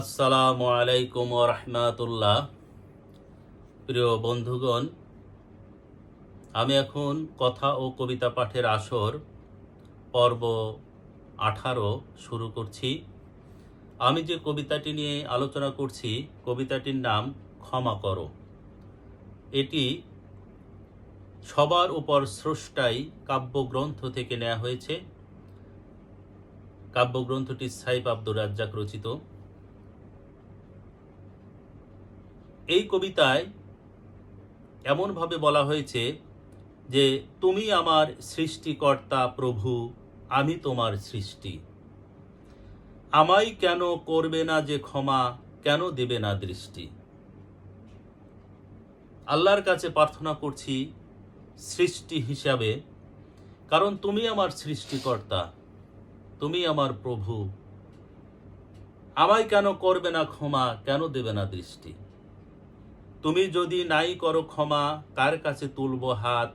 আসসালামু আলাইকুম রহমাতুল্লাহ। প্রিয় বন্ধুগণ, আমি এখন কথা ও কবিতা পাঠের আসর, পর্ব আঠারো শুরু করছি। আমি যে কবিতাটি নিয়ে আলোচনা করছি, কবিতাটির নাম ক্ষমা করো। এটি সবার উপর স্রষ্টাই কাব্যগ্রন্থ থেকে নেওয়া হয়েছে। কাব্যগ্রন্থটি সাইফ আব্দুর রাজ্জাক রচিত। এই কবিতায় এমনভাবে বলা হয়েছে যে, তুমি আমার সৃষ্টিকর্তা প্রভু, আমি তোমার সৃষ্টি। আমায় কেন করবে না যে ক্ষমা, কেন দেবে না দৃষ্টি? আল্লাহর কাছে প্রার্থনা করছি সৃষ্টি হিসাবে, কারণ তুমি আমার সৃষ্টিকর্তা, তুমি আমার প্রভু। আমায় কেন করবে না ক্ষমা, কেন দেবে না দৃষ্টি? তুমি যদি নাই করো ক্ষমা, কার কাছে তুলব হাত?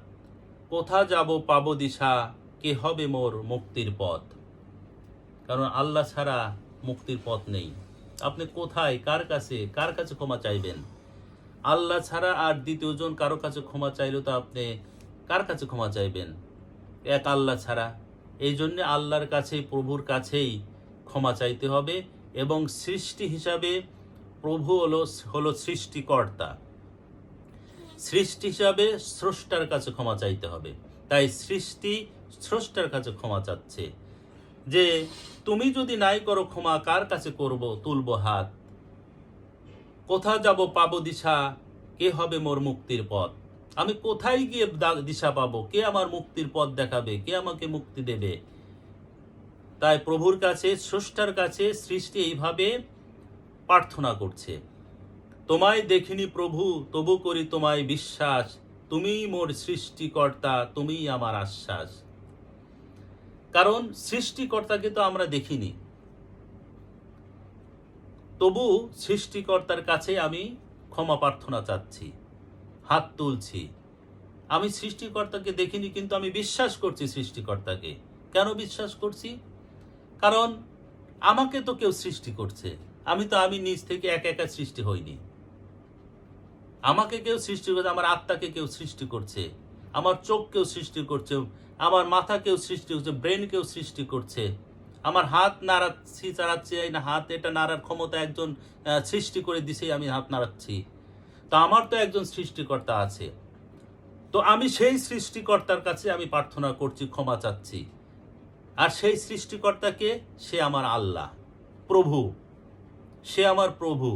কোথা যাব পাবো দিশা? কে হবে মোর মুক্তির পথ? কারণ আল্লাহ ছাড়া মুক্তির পথ নেই। আপনি কোথায়, কার কাছে কার কাছে ক্ষমা চাইবেন? আল্লাহ ছাড়া আর দ্বিতীয়জন কারও কাছে ক্ষমা চাইলেও তো আপনি কার কাছে ক্ষমা চাইবেন? এক আল্লাহ ছাড়া। এই জন্যে আল্লাহর কাছেই, প্রভুর কাছেই ক্ষমা চাইতে হবে এবং সৃষ্টি হিসাবে প্রভু হলো হলো সৃষ্টিকর্তা। সৃষ্টি হিসাবে স্রষ্টার কাছে ক্ষমা চাইতে হবে। তাই সৃষ্টি স্রষ্টার কাছে ক্ষমা চাচ্ছে। যে তুমি যদি নাই করো, ক্ষমা কার কাছে করব? তুলব হাত। কোথা যাব পাবো দিশা? কে হবে মোর মুক্তির পথ? আমি কোথায় গিয়ে দিশা পাবো? কে আমার মুক্তির পথ দেখাবে? কে আমাকে মুক্তি দেবে? তাই প্রভুর কাছে, স্রষ্টার কাছে সৃষ্টি এইভাবে প্রার্থনা করছে। তোমায় দেখিনি প্রভু, তবু করি তোমায় বিশ্বাস। তুমিই মোর সৃষ্টিকর্তা, তুমিই আমার আশ্বাস। কারণ সৃষ্টিকর্তাকে তো আমরা দেখিনি। তবু সৃষ্টিকর্তার কাছে আমি ক্ষমা প্রার্থনা চাচ্ছি, হাত তুলছি। আমি সৃষ্টিকর্তাকে দেখিনি, কিন্তু আমি বিশ্বাস করছি সৃষ্টিকর্তাকে। কেন বিশ্বাস করছি? কারণ আমাকে তো কেউ সৃষ্টি করছে। আমি তো, আমি নিজ থেকে একা একা সৃষ্টি হইনি। আমাকে কেউ সৃষ্টি করছে, আমার আত্মাকে কেউ সৃষ্টি করছে, আমার চোখ কেউ সৃষ্টি করছে, আমার মাথা কেউ সৃষ্টি করছে, ব্রেন কেউ সৃষ্টি করছে, আমার হাত নাড়াচ্ছি চাড়াচ্ছি না হাত, এটা নাড়ার ক্ষমতা একজন সৃষ্টি করে দিছেই আমি হাত নাড়াচ্ছি। তো আমার তো একজন সৃষ্টিকর্তা আছে। তো আমি সেই সৃষ্টিকর্তার কাছে আমি প্রার্থনা করছি, ক্ষমা চাচ্ছি। আর সেই সৃষ্টিকর্তাকে সে আমার আল্লাহ, প্রভু। সে আমার প্রভু,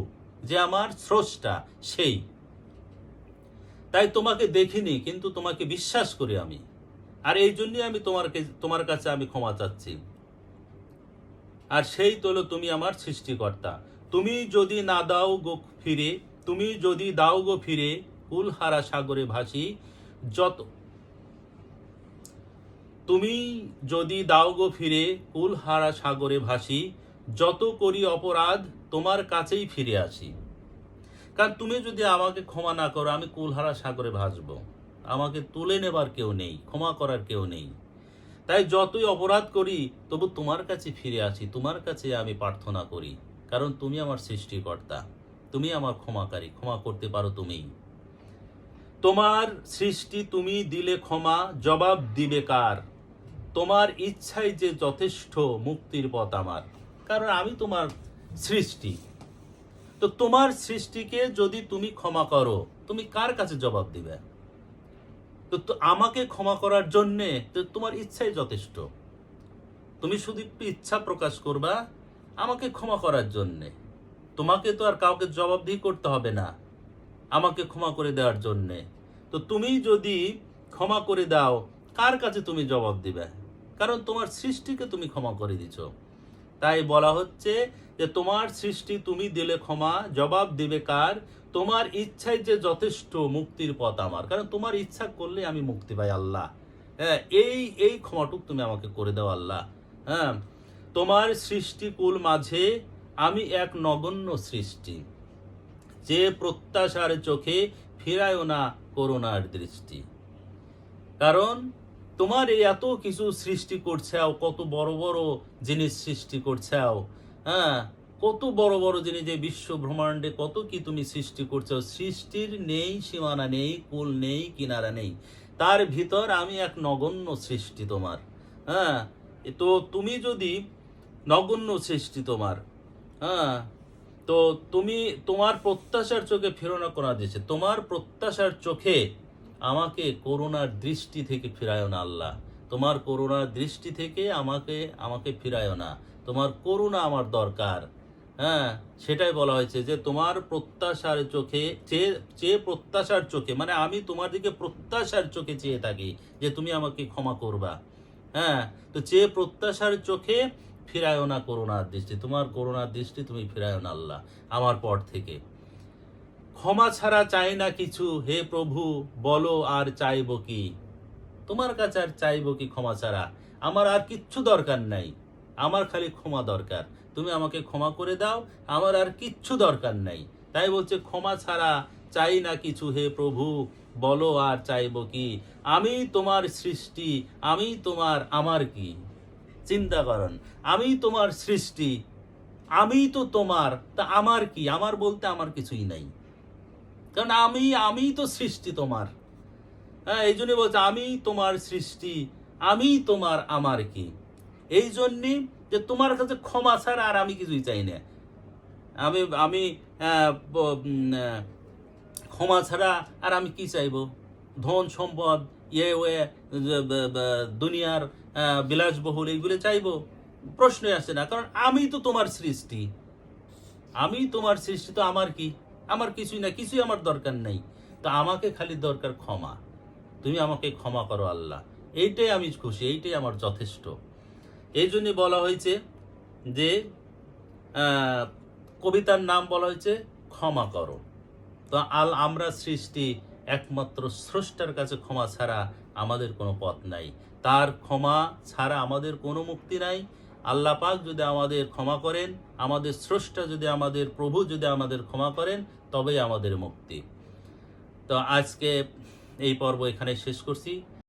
যে আমার স্রষ্টা, সেই। তাই তোমাকে দেখিনি, কিন্তু তোমাকে বিশ্বাস করি আমি। আর এই জন্যই আমি তোমারকে, তোমার কাছে আমি ক্ষমা চাচ্ছি। আর সেই তোলো তুমি আমার সৃষ্টিকর্তা। তুমি যদি না দাও গো ফিরে, তুমি যদি দাও গো ফিরে, কুলহারা সাগরে ভাসি, যত তুমি যদি দাও গো ফিরে, কুলহারা সাগরে ভাসি যত করি অপরাধ, তোমার কাছেই ফিরে আসি। কারণ তুমি যদি আমাকে ক্ষমা না করো, আমি কুলহারা সাগরে ভাসব। আমাকে তুলে নেবার কেউ নেই, ক্ষমা করার কেউ নেই। তাই যতই অপরাধ করি, তবু তোমার কাছে ফিরে আসি, তোমার কাছে আমি প্রার্থনা করি। কারণ তুমি আমার সৃষ্টিকর্তা, তুমি আমার ক্ষমাকারী, ক্ষমা করতে পারো তুমিই তোমার সৃষ্টি তুমি দিলে ক্ষমা, জবাব দিবে কার? তোমার ইচ্ছাই যে যথেষ্ট, মুক্তির পথ আমার। কারণ আমি তোমার সৃষ্টি। তো তোমার সৃষ্টিকে যদি তুমি ক্ষমা করো, তুমি কার কাছে জবাব দিবে? তো আমাকে ক্ষমা করার জন্যে তোমার ইচ্ছাই যথেষ্ট। তুমি শুধু একটু ইচ্ছা প্রকাশ করবা আমাকে ক্ষমা করার জন্যে। তোমাকে তো আর কাউকে জবাবদিহি করতে হবে না আমাকে ক্ষমা করে দেওয়ার জন্যে। তো তুমি যদি ক্ষমা করে দাও, কার কাছে তুমি জবাব দিবে? কারণ তোমার সৃষ্টিকে তুমি ক্ষমা করে দিছ। তাই বলা হচ্ছে যে তোমার সৃষ্টি তুমি দিলে ক্ষমা, জবাব দিবে কার? তোমার ইচ্ছাই যে যথেষ্ট মুক্তির পথ আমার। কারণ তোমার ইচ্ছা করলে আমি মুক্তি পাই আল্লাহ। হ্যাঁ এই এই ক্ষমাটুক তুমি আমাকে করে দাও আল্লাহ। হ্যাঁ তোমার সৃষ্টিকুল মাঝে আমি এক নগণ্য সৃষ্টি। যে প্রত্যাশার চোখে ফিরায়ও না করোনার দৃষ্টি। কারণ তোমার এই এত কিছু সৃষ্টি করছাও কত বড় বড় জিনিস সৃষ্টি করছাও হ্যাঁ কত বড় বড় জিনিস যে বিশ্ব ব্রহ্মাণ্ডে কত কি তুমি সৃষ্টি করছ। সৃষ্টির নেই, সীমানা নেই, কুল নেই, কিনারা নেই। তার ভিতর আমি এক নগণ্য সৃষ্টি তোমার। হ্যাঁ তো তুমি যদি নগণ্য সৃষ্টি তোমার হ্যাঁ তো তুমি তোমার প্রত্যাশার চোখে ফেরো করা দিয়েছে। তোমার প্রত্যাশার চোখে আমাকে করোনার দৃষ্টি থেকে ফিরায়ও না আল্লাহ। তোমার করোনার দৃষ্টি থেকে আমাকে আমাকে ফিরায়ও না। তোমার করুণা আমার দরকার। হ্যাঁ সেটাই বলা হয়েছে যে তোমার প্রত্যাশার চোখে চেয়ে প্রত্যাশার চোখে মানে আমি তোমার দিকে প্রত্যাশার চোখে চেয়ে থাকি যে তুমি আমাকে ক্ষমা করবা। হ্যাঁ তো চেয়ে প্রত্যাশার চোখে ফিরায়ও না করোনার দৃষ্টি, তোমার করোনার দৃষ্টি তুমি ফিরায়ও না আল্লাহ, আমার পর থেকে। ক্ষমা ছাড়া চাই না কিছু। হে প্রভু, বলো আর চাইব কি? তোমার কাছে আর চাইব কি ক্ষমা ছাড়া? আমার আর কিচ্ছু দরকার নাই। আমার খালি ক্ষমা দরকার। তুমি আমাকে ক্ষমা করে দাও, আমার আর কিচ্ছু দরকার নাই। তাই বলছে, ক্ষমা ছাড়া চাই না কিছু, হে প্রভু, বলো আর চাইব কি? আমি তোমার সৃষ্টি, আমি তোমার আমার কি? চিন্তা করেন, আমি তোমার সৃষ্টি, আমি তো তোমার, তা আমার কি? আমার বলতে আমার কিছুই নাই। কারণ আমি আমি তো সৃষ্টি তোমার। হ্যাঁ এই জন্য বলছে, আমি তোমার সৃষ্টি, আমি তোমার আমার কি? এই জন্যে যে তোমার কাছে ক্ষমা ছাড়া আর আমি কিছুই চাই না। আমি আমি ক্ষমা ছাড়া আর আমি কি চাইব? ধন সম্পদ ইয়ে ওয়ে দুনিয়ার বিলাসবহুল, এইগুলো চাইব? প্রশ্নই আসে না, কারণ আমি তো তোমার সৃষ্টি। আমি তোমার সৃষ্টি, তো আমার কি? আমার কিছুই না, কিছুই আমার দরকার নেই। তো আমাকে খালি দরকার ক্ষমা। তুমি আমাকে ক্ষমা করো আল্লাহ। এইটাই আমি খুশি, এইটাই আমার যথেষ্ট। এই জন্য বলা হয়েছে যে কবিতার নাম বলা হয়েছে, ক্ষমা করো। তো আল আমরা সৃষ্টি একমাত্র স্রষ্টার কাছে ক্ষমা ছাড়া আমাদের কোনো পথ নাই। তার ক্ষমা ছাড়া আমাদের কোনো মুক্তি নাই। আল্লাহ পাক যদি আমাদের ক্ষমা করেন, আমাদের স্রষ্টা যদি আমাদের প্রভু যদি আমাদের ক্ষমা করেন তবেই আমাদের মুক্তি। তো আজকে এই পর্ব এখানে শেষ করছি।